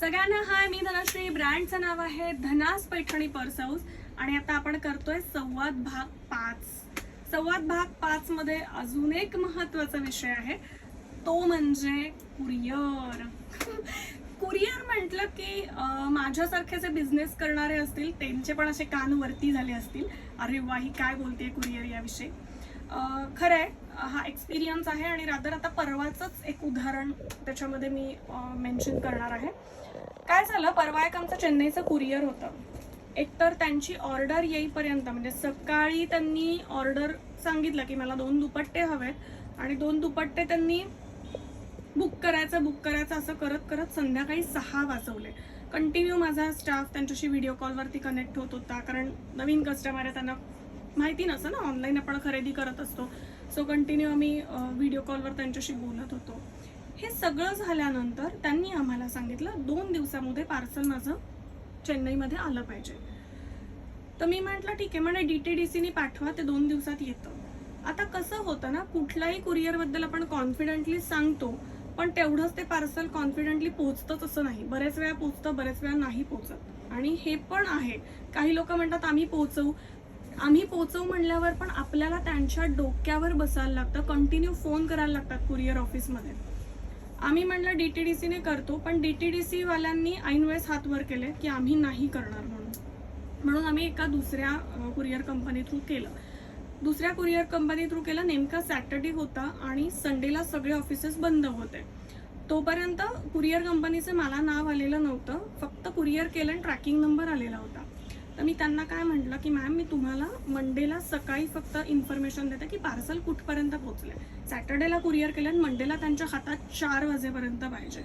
सगळ्यांना हाय मी धनश्री. ब्रँडचं नाव आहे धनास पैठणी पर्स आणि आता आपण करतोय संवाद भाग पाच. संवाद भाग पाच मध्ये अजून एक महत्त्वाचा विषय आहे. तो म्हणजे कुरिअर. कुरिअर म्हटलं की माझ्यासारखे जे बिझनेस करणारे असतील त्यांचे पण असे कान वरती झाले असतील. अरे वा ही काय बोलते कुरिअर याविषयी? खरं आहे हा एक्सपिरियन्स आहे आणि रादर आता परवाचंच एक उदाहरण त्याच्यामध्ये मी मेन्शन करणार आहे. काय झालं? परवा एक आमचं चेन्नईचं कुरिअर होतं. एकतर त्यांची ऑर्डर येईपर्यंत म्हणजे सकाळी त्यांनी ऑर्डर सांगितलं की मला दोन दुपट्टे हवेत आणि दोन दुपट्टे त्यांनी बुक करायचं बुक करायचं असं करत करत संध्याकाळी सहा वाजवले. कंटिन्यू माझा स्टाफ त्यांच्याशी व्हिडिओ कॉलवरती कनेक्ट होत होता कारण नवीन कस्टमर आहे त्यांना माहिती नसतं ना ऑनलाईन आपण खरेदी करत असतो. सो कंटिन्यू आम्ही व्हिडिओ कॉलवर त्यांच्याशी बोलत होतो. हे सगळं झाल्यानंतर त्यांनी आम्हाला सांगितलं दोन दिवसामध्ये पार्सल माझं चेन्नईमध्ये आलं पाहिजे. तर मी म्हटलं ठीक आहे. म्हणे डी टी डी सीने पाठवा ते दोन दिवसात येतं. आता कसं होतं ना कुठल्याही कुरिअरबद्दल आपण कॉन्फिडंटली सांगतो पण तेवढंच ते पार्सल कॉन्फिडंटली पोचतंच असं नाही. बरेच वेळा पोचतं बरेच वेळा नाही पोचत. आणि हे पण आहे. काही लोक म्हणतात आम्ही पोचवू. आम्ही पोचवू म्हणल्यावर पण आपल्याला त्यांच्या डोक्यावर बसायला लागतं. कंटिन्यू फोन करायला लागतात कुरिअर ऑफिसमध्ये आम्ही म्हणलं डी टी डी सीने करतो पण डी टी डी सीवाल्यांनी ऐनवेळेस हात वर केले की आम्ही नाही करणार म्हणून. म्हणून आम्ही एका दुसऱ्या कुरिअर कंपनी थ्रू केलं. दुसऱ्या कुरिअर कंपनी थ्रू केलं. नेमका सॅटर्डे होता आणि संडेला सगळे ऑफिसेस बंद होते. तोपर्यंत कुरिअर कंपनीचं मला नाव आलेलं नव्हतं. फक्त कुरिअर केलं आणि ट्रॅकिंग नंबर आलेला होता. तर मी त्यांना काय म्हटलं की मॅम मी तुम्हाला मंडेला सकाळी फक्त इन्फॉर्मेशन देते की पार्सल कुठपर्यंत पोहोचले सॅटर्डेला कुरिअर केलं आणि मंडेला त्यांच्या हातात चार वाजेपर्यंत पाहिजे.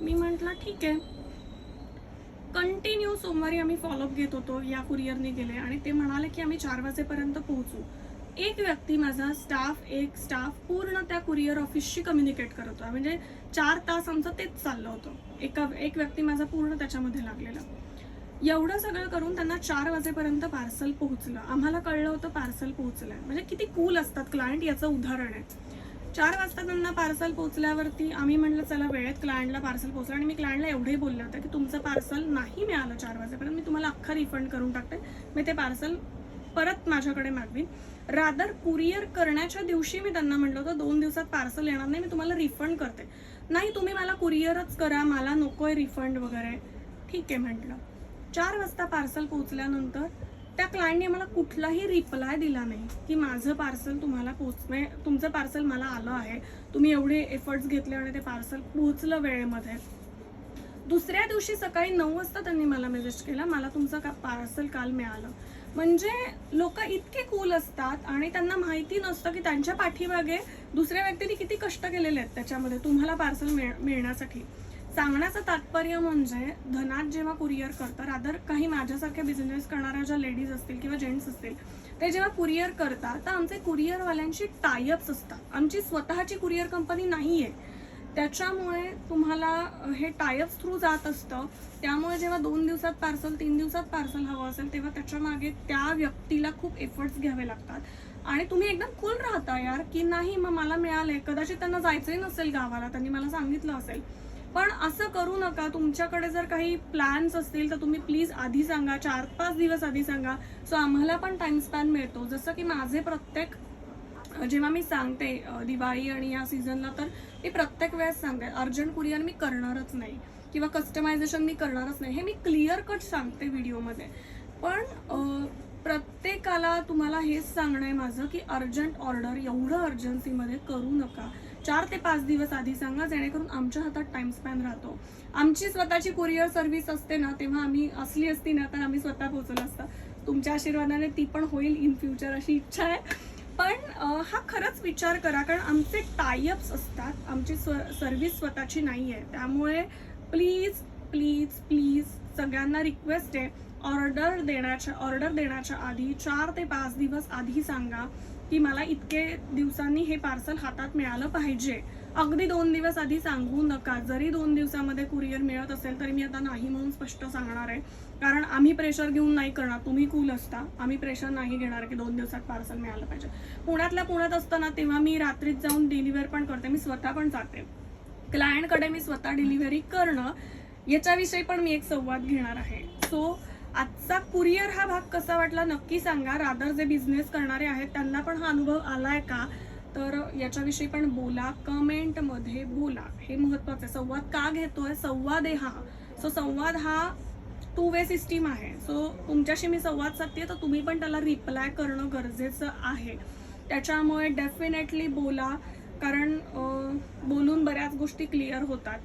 मी म्हटलं ठीक आहे. कंटिन्यू सोमवारी आम्ही फॉलोअप घेत होतो या कुरिअरने गेले आणि ते म्हणाले की आम्ही चार वाजेपर्यंत पोहोचू. एक व्यक्ती माझा स्टाफ एक स्टाफ पूर्ण त्या कुरिअर ऑफिसशी कम्युनिकेट करत होता. म्हणजे चार तास आमचं तेच चाललं होतं. एका एक व्यक्ती माझा पूर्ण त्याच्यामध्ये लागलेला. एवढं सगळं करून त्यांना चार वाजेपर्यंत पार्सल पोहोचलं. आम्हाला कळलं होतं पार्सल पोहोचलंय. म्हणजे किती कूल असतात क्लायंट याचं उदाहरण आहे. चार वाजता त्यांना पार्सल पोहोचल्यावरती आम्ही म्हणलं चला वेळेत क्लायंटला पार्सल पोहोचलं. आणि मी क्लायंटला एवढंही बोलले होते की तुमचं पार्सल नाही मिळालं चार वाजेपर्यंत. मी तुम्हाला अख्खा रिफंड करून टाकते. मी ते पार्सल परत माझ्याकडे मागवीन. रादर कुरिअर करण्याच्या दिवशी मी त्यांना म्हटलं होतं दोन दिवसात पार्सल येणार नाही. मी तुम्हाला रिफंड करते. नाही तुम्ही मला कुरिअरच करा. मला नकोय रिफंड वगैरे. ठीक आहे म्हटलं. चार वाजता पार्सल पोहोचल्यानंतर त्या क्लायंटने मला कुठलाही रिप्लाय दिला नाही की माझं पार्सल तुम्हाला पोचणे तुमचं पार्सल मला आलं आहे. तुम्ही एवढे एफर्ट्स घेतले आणि ते पार्सल पोहोचलं वेळेमध्ये. दुसऱ्या दिवशी सकाळी नऊ वाजता त्यांनी मला मेसेज केला मला तुमचं का पार्सल काल मिळालं. म्हणजे लोक इतके कूल असतात आणि त्यांना माहिती नसतं की त्यांच्या पाठीमागे दुसऱ्या व्यक्तीने किती कष्ट केलेले आहेत त्याच्यामध्ये तुम्हाला पार्सल मिळ मिळण्यासाठी. सांगण्याचं तात्पर्य म्हणजे धनात जेव्हा कुरिअर करतं अदर काही माझ्यासारख्या बिझनेस करणाऱ्या ज्या लेडीज असतील किंवा जेंट्स असतील ते जेव्हा कुरिअर करतात तर आमचे कुरिअरवाल्यांशी टायअप्स असतात. आमची स्वतःची कुरिअर कंपनी नाही आहे त्याच्यामुळे तुम्हाला हे टायअप्स थ्रू जात असतं. त्यामुळे जेव्हा दोन दिवसात पार्सल तीन दिवसात पार्सल हवं असेल तेव्हा त्याच्यामागे त्या व्यक्तीला खूप एफर्ट्स घ्यावे लागतात. आणि तुम्ही एकदम कूल राहता यार की नाही मग मला मिळालंय. कदाचित त्यांना जायचंही नसेल गावाला त्यांनी मला सांगितलं असेल. पण असं करू नका. तुमच्याकडे जर काही प्लॅन्स असतील तर तुम्ही प्लीज आधी सांगा. चार पाच दिवस आधी सांगा. सो आम्हाला पण टाइम स्पॅन मिळतो. जसं की माझे प्रत्येक जेव्हा मी सांगते दिवाळी आणि या सीझनला तर मी प्रत्येक वेळेस सांगते अर्जंट कुरिअर मी करणारच नाही. किंवा कस्टमायझेशन मी करणारच नाही. हे मी क्लिअर कट सांगते व्हिडिओमध्ये पण प्रत्येकाला तुम्हाला हेच सांगणं आहे माझं की अर्जंट ऑर्डर एवढं अर्जन्सीमध्ये करू नका. चार ते पाच दिवस आधी सांगा जेणेकरून आमच्या हातात टाइम स्पॅन राहतो. आमची स्वतःची कुरिअर सर्व्हिस असते ना तेव्हा आम्ही असली असती ना तर आम्ही स्वतः पोहोचलो असतं. तुमच्या आशीर्वादाने ती पण होईल इन फ्युचर अशी इच्छा आहे. पण हा खरंच विचार करा कारण आमचे टायअप्स असतात. आमची स्व सर्व्हिस स्वतःची नाही आहे त्यामुळे प्लीज प्लीज प्लीज सगळ्यांना रिक्वेस्ट आहे. ऑर्डर देण्याच्या ऑर्डर देण्याच्या आधी चार ते पाच दिवस आधी सांगा की मला इतके दिवसांनी हे पार्सल हातात मिळालं पाहिजे. अगदी दोन दिवस आधी सांगू नका. जरी दोन दिवसामध्ये कुरिअर मिळत असेल तरी मी आता नाही म्हणून स्पष्ट सांगणार आहे. कारण आम्ही प्रेशर घेऊन नाही करणार. तुम्ही कूल असता. आम्ही प्रेशर नाही घेणार की दोन दिवसात पार्सल मिळालं पाहिजे. पुण्यातल्या पुण्यात असताना तेव्हा मी रात्रीत जाऊन डिलिव्हर पण करते. मी स्वतः पण जाते. क्लायंटकडे मी स्वतः डिलिव्हरी करणं याच्याविषयी पण मी एक संवाद घेणार आहे. सो आजचा कुरिअर हा भाग कसा वाटला नक्की सांगा. रादर जे बिझनेस करणारे आहेत त्यांना पण हा अनुभव आलाय का? तर याच्याविषयी पण बोला. कमेंटमध्ये बोला. हे महत्वाचं आहे. संवाद का घेतोय? संवाद आहे हा. सो संवाद हा टू वे सिस्टीम आहे. सो तुमच्याशी मी संवाद साधते तर तुम्ही पण त्याला रिप्लाय करणं गरजेचं आहे. त्याच्यामुळे डेफिनेटली बोला. कारण बोलून बऱ्याच गोष्टी क्लिअर होतात.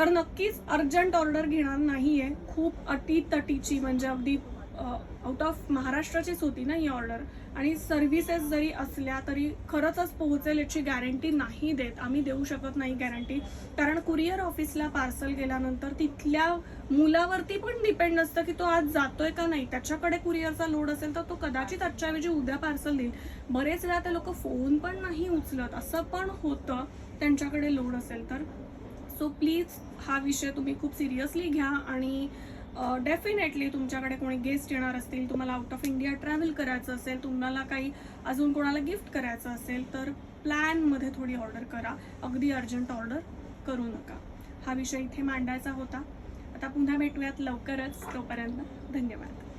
तर नक्कीच अर्जंट ऑर्डर घेणार नाही आहे खूप अटीतटीची म्हणजे अगदी आउट ऑफ महाराष्ट्राचीच होती ना ही ऑर्डर. आणि सर्व्हिसेस जरी असल्या तरी खरंचच पोहोचेल याची गॅरंटी नाही देत. आम्ही देऊ शकत नाही गॅरंटी कारण कुरिअर ऑफिसला पार्सल गेल्यानंतर तिथल्या मुलावरती पण डिपेंड असतं की तो आज जातोय का नाही. त्याच्याकडे कुरिअरचा लोड असेल तर तो कदाचित आजच्याऐवजी उद्या पार्सल देईल. बरेच वेळा ते लोक फोन पण नाही उचलत. असं पण होतं त्यांच्याकडे लोड असेल तर. सो प्लीज हा विषय तुम्ही खूप सिरियसली घ्या आणि डेफिनेटली तुमच्याकडे कोणी गेस्ट येणार असतील तुम्हाला आउट ऑफ इंडिया ट्रॅव्हल करायचं असेल तुम्हाला काही अजून कोणाला गिफ्ट करायचं असेल तर प्लॅनमध्ये थोडी ऑर्डर करा. अगदी अर्जंट ऑर्डर करू नका. हा विषय इथे मांडायचा होता. आता पुन्हा भेटूयात लवकरच. तोपर्यंत धन्यवाद.